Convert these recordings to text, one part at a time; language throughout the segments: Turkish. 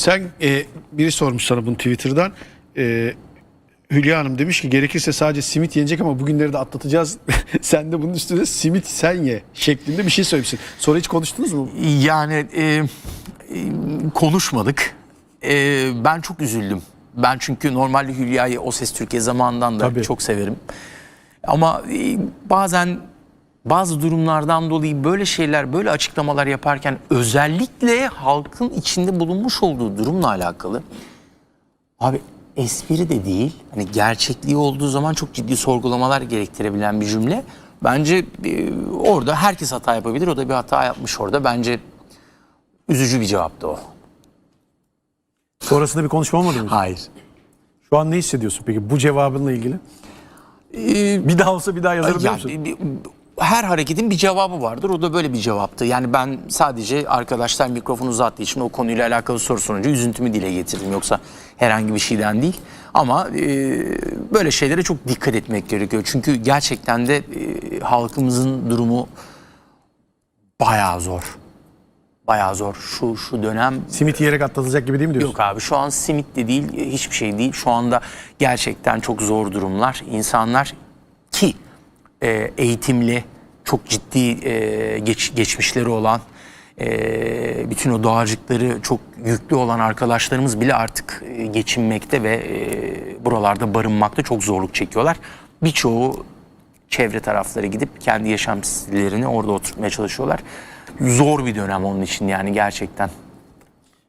Sen e, biri sormuş sana bunu Twitter'dan. E, Hülya Hanım demiş ki gerekirse sadece simit yenecek ama bugünleri de atlatacağız. sen de bunun üstüne simit sen ye şeklinde bir şey söylemişsin. Sonra hiç konuştunuz mu? Yani e, e, konuşmadık. E, ben çok üzüldüm. Ben çünkü normalde Hülya'yı O Ses Türkiye zamanından da Tabii. çok severim. Ama e, bazen bazı durumlardan dolayı böyle şeyler, böyle açıklamalar yaparken özellikle halkın içinde bulunmuş olduğu durumla alakalı abi espri de değil. Hani gerçekliği olduğu zaman çok ciddi sorgulamalar gerektirebilen bir cümle. Bence e, orada herkes hata yapabilir. O da bir hata yapmış orada. Bence üzücü bir cevaptı o. Sonrasında bir konuşma olmadı mı? Hayır. Şu an ne hissediyorsun peki bu cevabınla ilgili? bir daha olsa bir daha yazarım diyor musun? Her hareketin bir cevabı vardır. O da böyle bir cevaptı. Yani ben sadece arkadaşlar mikrofonu uzattığı için o konuyla alakalı soru sorunca üzüntümü dile getirdim. Yoksa herhangi bir şeyden değil. Ama e, böyle şeylere çok dikkat etmek gerekiyor. Çünkü gerçekten de e, halkımızın durumu bayağı zor. Bayağı zor. Şu şu dönem Simit yiyerek atlatılacak gibi değil mi diyorsun? Yok abi şu an simit de değil hiçbir şey değil. Şu anda gerçekten çok zor durumlar. İnsanlar ki e, eğitimli çok ciddi e, geç, geçmişleri olan e, bütün o dağarcıkları çok yüklü olan arkadaşlarımız bile artık e, geçinmekte ve e, buralarda barınmakta çok zorluk çekiyorlar. Birçoğu çevre tarafları gidip kendi yaşam stillerini orada oturtmaya çalışıyorlar. Zor bir dönem onun için yani gerçekten.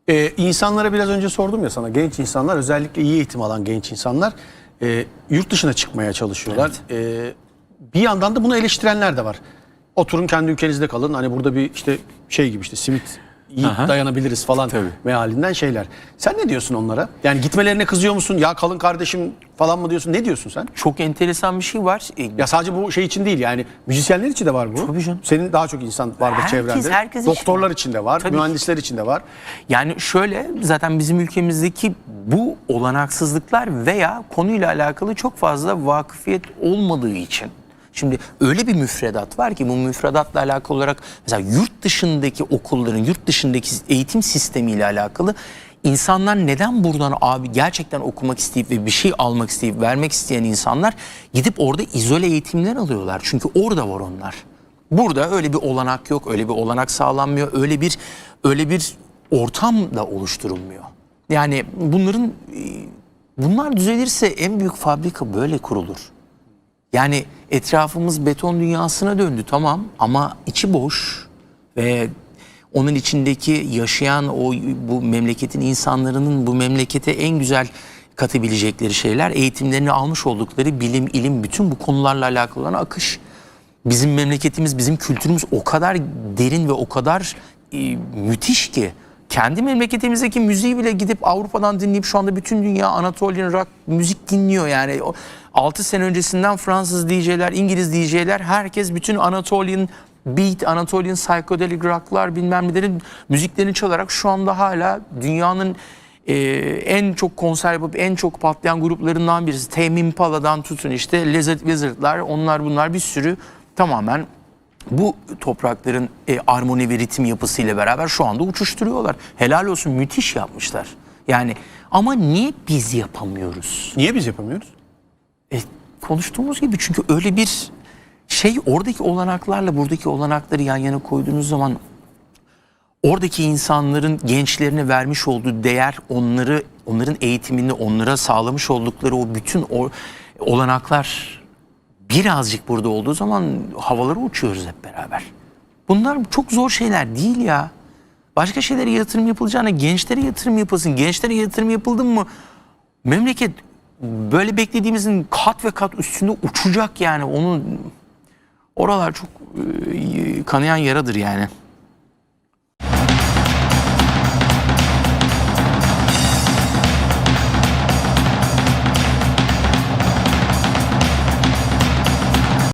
Ee, insanlara biraz önce sordum ya sana genç insanlar özellikle iyi eğitim alan genç insanlar e, yurt dışına çıkmaya çalışıyorlar. Ee, bir yandan da bunu eleştirenler de var. Oturun kendi ülkenizde kalın hani burada bir işte şey gibi işte simit yiyip Aha. dayanabiliriz falan Tabii. mealinden şeyler. Sen ne diyorsun onlara? Yani gitmelerine kızıyor musun? Ya kalın kardeşim falan mı diyorsun? Ne diyorsun sen? Çok enteresan bir şey var. E, Ya sadece bu şey için değil yani müzisyenler için de var bu. Tabii canım. Senin daha çok insan vardır Herkes- çevrende. herkes için. Doktorlar için de var, Tabii ki. mühendisler için de var. Yani şöyle zaten bizim ülkemizdeki bu olanaksızlıklar veya konuyla alakalı çok fazla vakıfiyet olmadığı için. Şimdi öyle bir müfredat var ki bu müfredatla alakalı olarak mesela yurt dışındaki okulların, yurt dışındaki eğitim sistemiyle alakalı insanlar neden buradan abi gerçekten okumak isteyip ve bir şey almak isteyip vermek isteyen insanlar gidip orada izole eğitimler alıyorlar. Çünkü orada var onlar. Burada öyle bir olanak yok, öyle bir olanak sağlanmıyor, öyle bir öyle bir ortam da oluşturulmuyor. Yani bunların e, bunlar düzelirse en büyük fabrika böyle kurulur. Yani etrafımız beton dünyasına döndü tamam ama içi boş ve onun içindeki yaşayan o bu memleketin insanların bu memlekete en güzel katabilecekleri şeyler eğitimlerini almış oldukları bilim, ilim bütün bu konularla alakalı olan akış. Bizim memleketimiz, bizim kültürümüz o kadar derin ve o kadar e, müthiş ki kendi memleketimizdeki müziği bile gidip Avrupa'dan dinleyip şu anda bütün dünya Anatolian rock müzik dinliyor yani. 6 sene öncesinden Fransız DJ'ler, İngiliz DJ'ler herkes bütün Anatolian beat, Anatolian psychedelic rock'lar bilmem nelerin müziklerini çalarak şu anda hala dünyanın e, en çok konser yapıp en çok patlayan gruplarından birisi. Tame Impala'dan tutun işte Lizard Wizard'lar onlar bunlar bir sürü tamamen bu toprakların e, armoni ve ritim yapısıyla beraber şu anda uçuşturuyorlar. Helal olsun müthiş yapmışlar. Yani ama niye biz yapamıyoruz? Niye biz yapamıyoruz? E, konuştuğumuz gibi çünkü öyle bir şey oradaki olanaklarla buradaki olanakları yan yana koyduğunuz zaman oradaki insanların gençlerine vermiş olduğu değer onları onların eğitimini onlara sağlamış oldukları o bütün o olanaklar birazcık burada olduğu zaman havalara uçuyoruz hep beraber. Bunlar çok zor şeyler değil ya. Başka şeylere yatırım yapılacağına gençlere yatırım yapılsın. Gençlere yatırım yapıldı mı memleket böyle beklediğimizin kat ve kat üstünde uçacak yani. Onu oralar çok e, kanayan yaradır yani.